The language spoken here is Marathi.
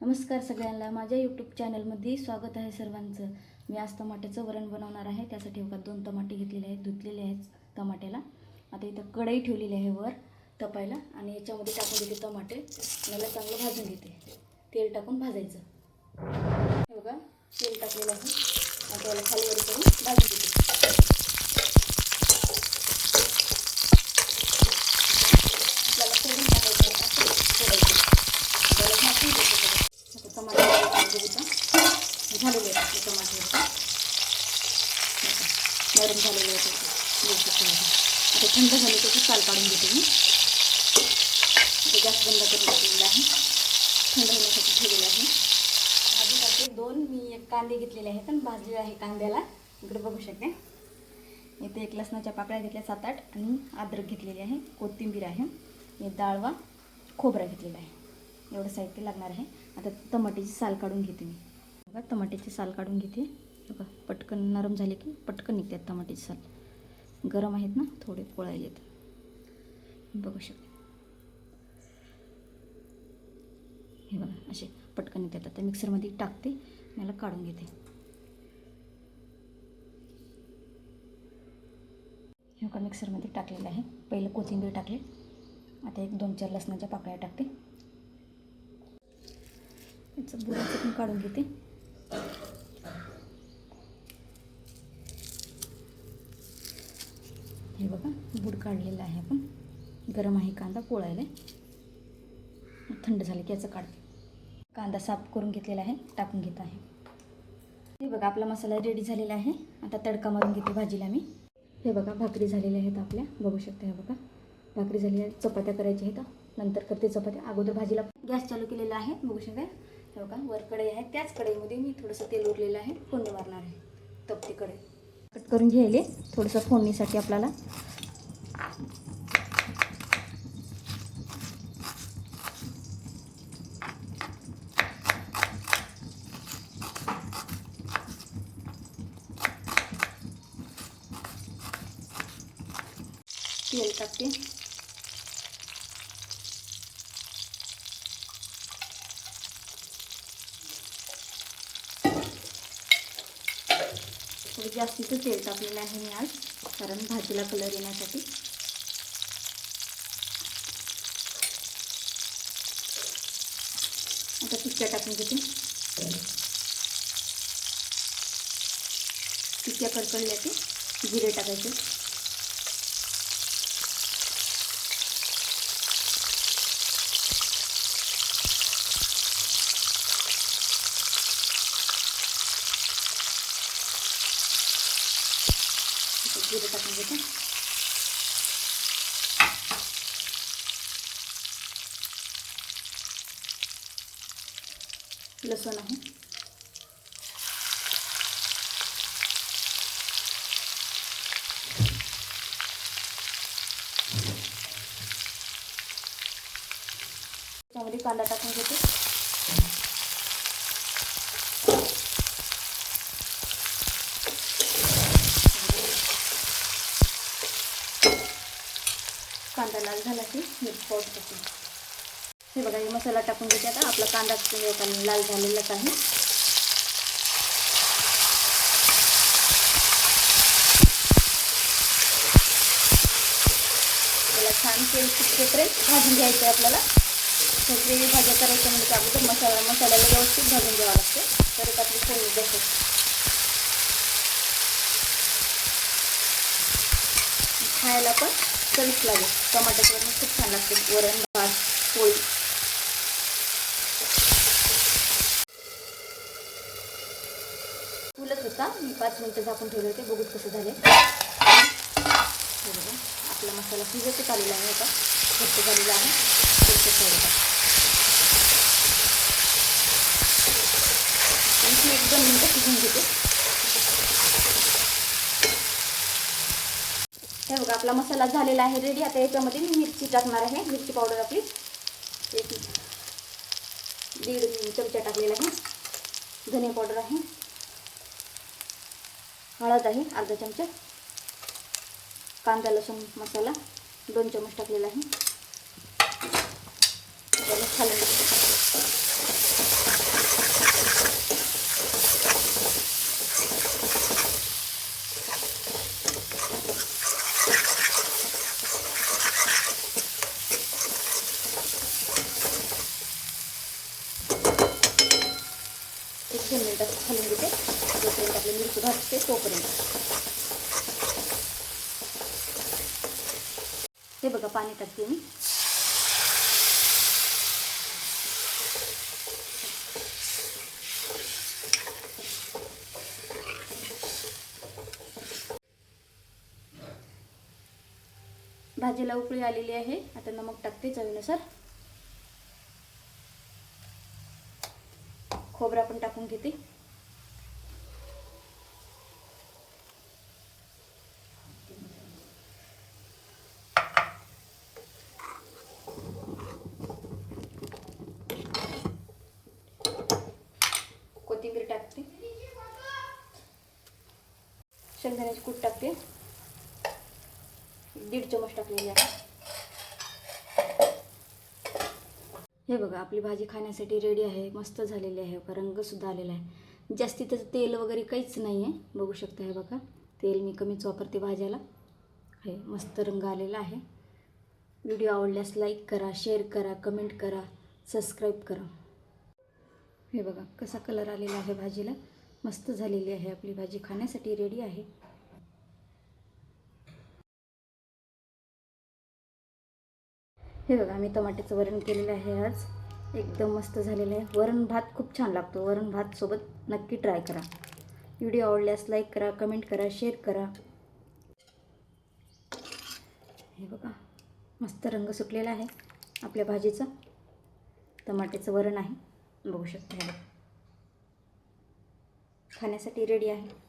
नमस्कार सगळ्यांना. माझ्या यूट्यूब चॅनलमध्ये स्वागत आहे सर्वांचं. मी आज टमाट्याचं वरण बनवणार आहे. त्यासाठी बघा दोन टमाटे घेतलेले आहेत धुतलेले आहेत टमाट्याला. आता इथं कढई ठेवलेली आहे वर तपायला आणि याच्यामध्ये टाकून देते टमाटे. मला चांगलं भाजून घेते. तेल टाकून भाजायचं. हे बघा तेल टाकलेलं आहे. आता याला खाली वर करून भाजून घेते आपल्याला सोडून टाकायचं आहे असं सोडायचं त्याला झाकून द्यायचं सगळं. आता टमाटे टाकून देऊ इथं. झालेले आहेत आपले टमाटे आता गरम झालेलं होतं आता. थंड झालं त्याची साल काढून घेते मी. आता गॅस बंद करून टाकलेला आहे. थंड होण्यासाठी ठेवलेलं आहे. भाजीसाठी दोन. मी एक कांदे घेतलेले आहेत आणि भाजी आहे कांद्याला. इकडे बघू शकते. इथे एक लसणाच्या पाकळ्या घेतल्या सात आठ. आणि अद्रक घेतलेली आहे. कोथिंबीर आहे. हे डाळवा खोबरा घेतलेला आहे. एवढं साहित्य लागणार आहे. आता टमाट्याची साल काढून घेते मी. बघा टमाट्याची साल काढून घेते. बघा पटकन नरम झाले की पटकन निघतात टमाट्याची साल गरम आहेत ना थोडे पोळायलेत बघू शकते. हे बघा असे पटकन निघतात. आता मिक्सरमध्ये टाकते आणि याला काढून घेते. हे का मिक्सरमध्ये टाकलेलं आहे. पहिलं कोथिंबीर टाकले. आता एक दोन चार लसणाच्या पाकळ्या टाकते. याचं बुरा पण काढून घेते हे बघा बूड काढलेलं आहे आपण. गरम आहे कांदा पोळायला. थंड झालं की याचं काढते कांदा साफ करून घेतलेला आहे टाकून घेत आहे. हे बघा आपला मसाला रेडी झालेला आहे. आता तडका मारून घेते भाजीला मी. हे बघा भाकरी झालेल्या आहेत आपल्या. बघू शकता हे बघा. भाकरी झालेल्या आहेत चपात्या करायच्या आहेत. नंतर करते चपात्या. अगोदर भाजीला गॅस चालू केलेला आहे. बघू शकता. हे बघा वर कढई आहे. त्याच कढईमध्ये मी थोडंसं तेल उरलेलं आहे. फोडणी मारणार आहे. तपते कढई. कट करून घ्यायले. थोडंसं फोडणीसाठी आपल्याला तेल टाकते थोडं जास्तीचं तेल टाकलेलं आहे मी आज कारण भाजीला कलर येण्यासाठी. आता टिक्क्या टाकून घेते. टिक्क्या कडकडल्या की जिरे टाकायचे. जिरे टाकून घेते लसूण आहे त्यामध्ये कांदा टाकून घेते कांदा लाल झाला की मीठ पावडर टाकून हे बघा हे मसाला टाकून घेते आता. आपला कांदा पण लाल झालेलाच आहे. त्याला छान तेल सुटतेपर्यंत भाजून घ्यायचं आहे आपल्याला. सगळी भाज्या करायच्या म्हणजे अगोदर मसाला मसाल्याला व्यवस्थित भाजून घ्यावा लागतो. परत आपली फोडणी बसते खायला पण चवीस लागेल. टमाट्याचं वरण खूप छान लागते. वरण भात पोळी. फुलत होता. मी पाच मिनटं झाकून ठेवले होते. बघूच कसं झाले. आपला मसाला शिजत आलेला आहे आता. घट्ट झालेला आहे. तेल आणखी एक दोन मिनटं शिजून घेते. हे बघा आपला मसाला झालेला आहे रेडी आता याच्यामध्ये मी मिरची टाकणार आहे. मिरची पावडर आपली. एक दीड चमचा टाकलेला आहे. धने पावडर आहे. हळद आहे अर्धा चमचा. कांदा लसूण मसाला दोन चमच टाकलेला आहे. त्याला खाली दोन मिनटं खालून घेते जोपर्यंत आपली मिरची भाजते तोपर्यंत. हे बघा पाणी टाकते मी. भाजीला उकळी आलेली आहे. आता नमक टाकते चवीनुसार. खोबरा पण टाकून घेते. कोथिंबीर टाकते. शेंगदाण्याची कूट टाकते. दीड चमच टाकलेली आहे. हे बघा आपली भाजी खाण्यासाठी रेडी आहे मस्त झालेली आहे बघा रंगसुद्धा आलेला आहे. जास्ती त्याचं तेल वगैरे काहीच नाही आहे बघू शकता हे बघा. तेल मी कमीच वापरते भाज्याला. हे मस्त रंग आलेला आहे. व्हिडिओ आवडल्यास लाईक करा शेअर करा कमेंट करा सबस्क्राईब करा. हे बघा कसा कलर आलेला आहे भाजीला. मस्त झालेली आहे आपली भाजी. खाण्यासाठी रेडी आहे. हे बघा मी टमाट्याचं वरण केलेलं आहे आज. एकदम मस्त झालेलं आहे. वरण भात खूप छान लागतो. वरण भात सोबत नक्की ट्राय करा. व्हिडिओ आवडल्यास लाईक करा कमेंट करा शेअर करा. हे बघा मस्त रंग सुटलेला आहे आपल्या भाजीचा. टमाट्याचं वरण आहे. बघू शकता खाण्यासाठी रेडी आहे.